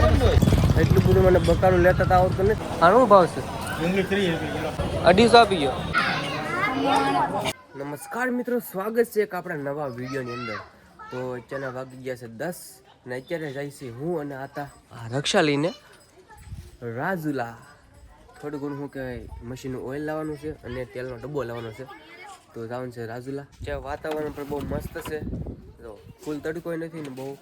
એટલું બધું મને બકાલું લેતા તા આવતું નથી. આ શું ભાવ છે? અઢીસો આપી ગયો. નમસ્કાર મિત્રો સ્વાગત છે એક આપણા નવા વિડીયોની અંદર. તો અત્યારના વાગી ગયા છે દસ ને અત્યારે જાય છે હું અને આતા આ રક્ષા લઈને રાજુલા. થોડું ઘણું શું કહેવાય મશીનનું ઓઇલ લાવવાનું છે અને તેલનો ડબ્બો લાવવાનો છે. તો જવાનું છે રાજુલા. જ્યાં વાતાવરણ પણ બહુ મસ્ત છે. તો ફૂલ તડકો નથી ને બહુ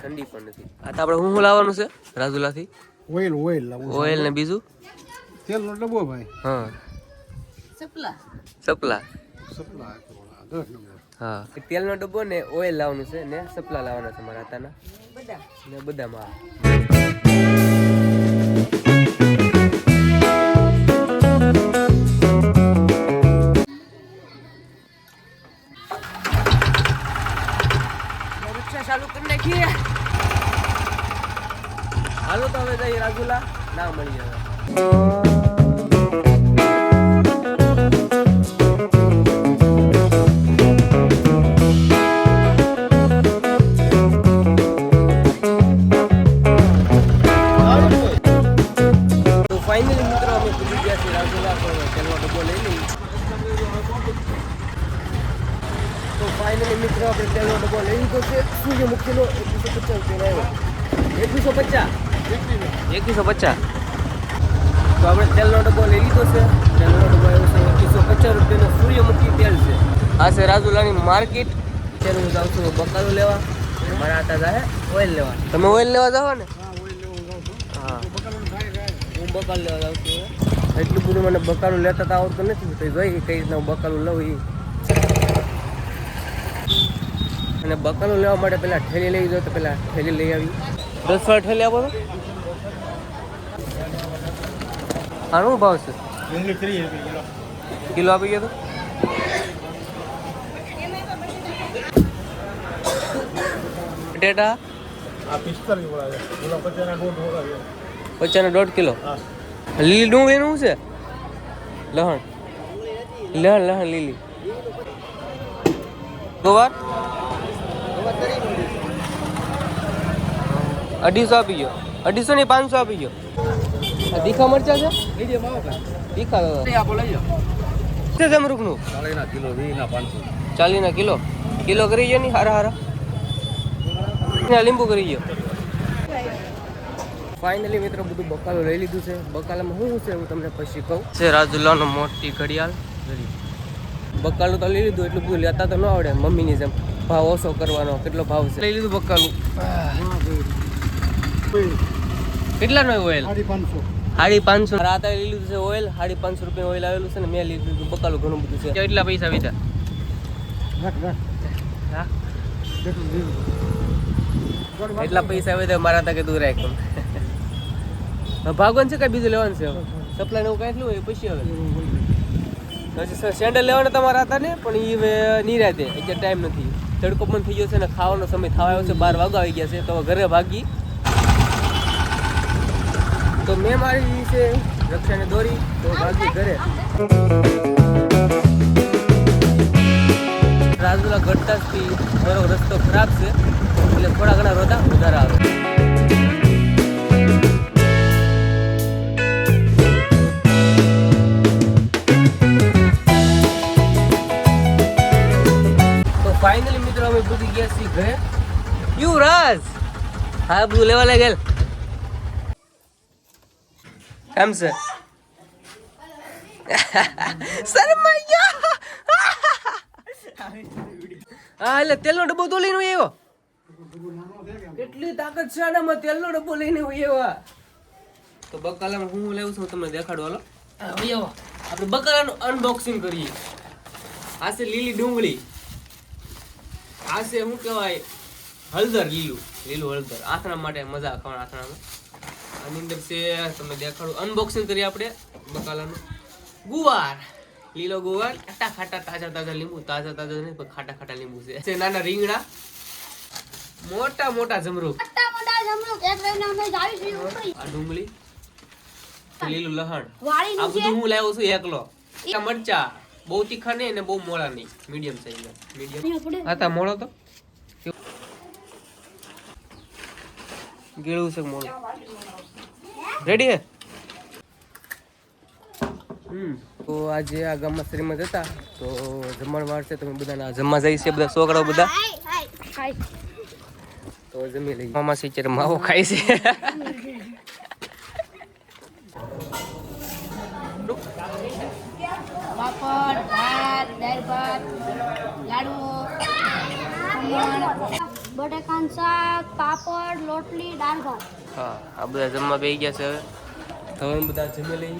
ઠંડી પણ નથી. આ તો આપણે શું શું લાવવાનું છે? રાજુલાથી? ઓઇલ ઓઇલ ઓઇલ ને બીજું? તેલનો ડબ્બો ભાઈ. હા. સપલા. સપલા. સપલા હા. હા તેલનો ડબ્બો ને ઓઇલ લાવવાનું છે ને સપલા લાવવાના છે મારા હાથાના. ને બધામાં. ચાલુ કરી નાખીએ. હાલો તો હવે જઈએ રાજુલા. ના મળી હવે. ફાઇનલી મિત્રો અમે ભૂલી ગયા છીએ રાજુલા, તો તેલનો ડબ્બો લઈ લઈએ. તો ફાઇનલી મિત્રો આપણે તેલનો ડબ્બો લઈ લીધો છે. સૂર્યમુખીનો એકવીસો પચાસ રૂપિયા આવ્યો. એકવીસો પચાસ? એકવીસો પચાસ. તો આપણે તેલનો ડબ્બો લઈ લીધો છે. તેલનો ડબ્બો આવ્યો છે એકવીસો પચાસ રૂપિયાનો સૂર્યમુખી તેલ છે. આ છે રાજુલાની માર્કેટ. અત્યારે હું જાઉં છું બકાલો લેવા. મારા હતા જાય ઓઇલ લેવા. તમે ઓઇલ લેવા જાઓ ને? હા હા બકાલું હું. લેવા જાઉં છું એટલું બધું મને બકાલું લેતા તો આવડતું નથી. તો જોઈ કઈ રીતના હું બકાલું લઉં એ અને બકાલું લેવા માટે પેલા ઠેલી લઈ જાઓ તો પેલા ઠેલી લઈ આવી. દસ વાર ઠેલી આપો તો. શું ભાવ છે? કિલો. આપી ગયો તો? બટેટા પચાસનો દોઢ કિલો? લીલી ડુંગળી નું છે? લહણ. લહણ લહણ લીલી. ગોવાર? અઢીસો આપી ગયો. અઢીસો ને પાંચસો આપી ગયો. દીખા તીખા મરચા છે? દીખા છે વીસના પાંચસો. ચાલીના કિલો. કિલો કરી ગયો ને હારા હારા. લીંબુ કરી ગયો. ફાઇનલી મિત્રો બધું બકાલો લઈ લીધું છે. બકાલામાં શું છે હું તમને પછી કહું. છે રાજુલાનો મોટી ઘડિયાળ. બકાલું તો લઈ લીધું એટલું બધું લેતા તો ન આવડે મમ્મીની જેમ. ભાવ ઓછો કરવાનો કેટલો ભાવ છે? લઈ લીધું બકાલું. કેટલાનો ઓઇલ? સાડી પાંચસો. રાતે લઈ લીધું છે ઓઇલ સાડી પાંચસો રૂપિયા ઓઇલ આવેલું છે ને મેં લીધું હતું બકાલું ઘણું બધું છે. કેટલા પૈસા વીધા. એટલા પૈસા આવે તો મારા તકે દૂર રાખ ભાગવાન છે કઈ બીજું લેવાનું છે સપ્લાય ને એવું કાંઈ એટલું હોય પછી હવે પછી સેન્ડલ લેવાના તમારા હતા ને પણ એ હવે નિરાતે, અત્યારે ટાઈમ નથી. તડકો પણ થઈ ગયો છે ને ખાવાનો સમય થવા આવ્યો છે, બાર વાગવા આવી ગયા છે, તો ઘરે ભાગી. તો મેં મારી છે, રક્ષાને દોરી, તો ભાગી ઘરે. રાજુલા ઘટતા મારો પૂછી ગયા યુવરાજ હા બધું લેવા લાગેલ કેમ છે? શરમાયા! હા એટલે તેલનો ડબ્બો તો લઈને આવ્યો. કેટલી તાકાત છે આનામાં તેલનો ડબ્બો લઈને આવ્યો તો બકાલામાં હું લેવું છું તમને દેખાડું હાલો. આ ભાઈ આપણે બકાલાનું અનબોક્સિંગ કરીએ. આ છે લીલી ડુંગળી. આ છે શું કહેવાય? હળદર લીલું લીલું હળદર. આથણા માટે મજા ખાવાના આથણામાં. આની અંદર છે તમને દેખાડું. અનબોક્સિંગ કરીએ આપણે બકાલાનું ગુવાર. લીલો ગુવાર. ખાટા ખાટા તાજા તાજા લીંબુ. તાજા તાજા નહીં પણ ખાટા ખાટા લીંબુ છે. નાના રીંગણા. મોટા મોટા ઉપડી. આ ડુંગળી. લીલું લહણ. આ બધું હું લાવ્યો છું એકલો. મરચા. બહુ તીખા નહીં અને બહુ મોળા નહીં. Medium size medium. હા તા મોળો તો. ગેળું છે મોડું રેડી હે? હમ. તો આજે આ ગામમાં શ્રીમદ હતા. તો જમણવાર છે તમે બધા જમવા જઈ છે બધા છોકરાઓ બધા. તો જમી લઈએ. મામા સિચર માવો ખાય છે પાપડ ભાત દાળ ભાત લાડુ ખમણ બટાકાનું શાક પાપડ લોટલી દાળ ભાત હા આ બધા જમવા બેસી ગયા છે હવે. તમે બધા જમી લઈ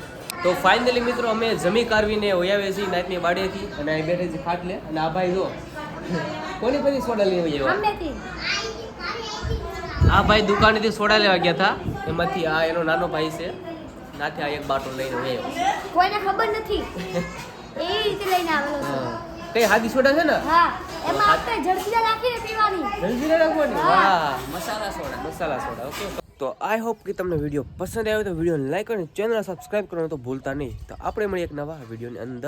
તો ફાઇનલી મિત્રો અમે જમી કાઢવીને હોયાવે છીએ નાતની વાડેથી અને અહીં બેઠે છે ખાટલે. અને આ ભાઈ જો કોની પછી સોડા લેવા ગયા આ ભાઈ દુકાનેથી સોડા લેવા ગયા હતા. એમાંથી આ એનો નાનો ભાઈ છે. નાથી આ એક બાટો લઈને આવ્યો. કોઈને ખબર નથી. એ રીતે લઈને આવેલો છે. હા. કઈ હાદી સોડા છે ને? હા એમાં આપણે જળસીરા નાખીને પીવાની. જલ્દી નાખવાની વાહ masala soda masala soda okay. તો આઈ હોપ કે તમને વીડિયો પસંદ આવ્યો તો વિડીયોને લાઈક અને ચેનલ સબસ્ક્રાઇબ કરવાનું તો ભૂલતા નહીં. તો આપણે મળીએ એક નવા વિડીયોની અંદર.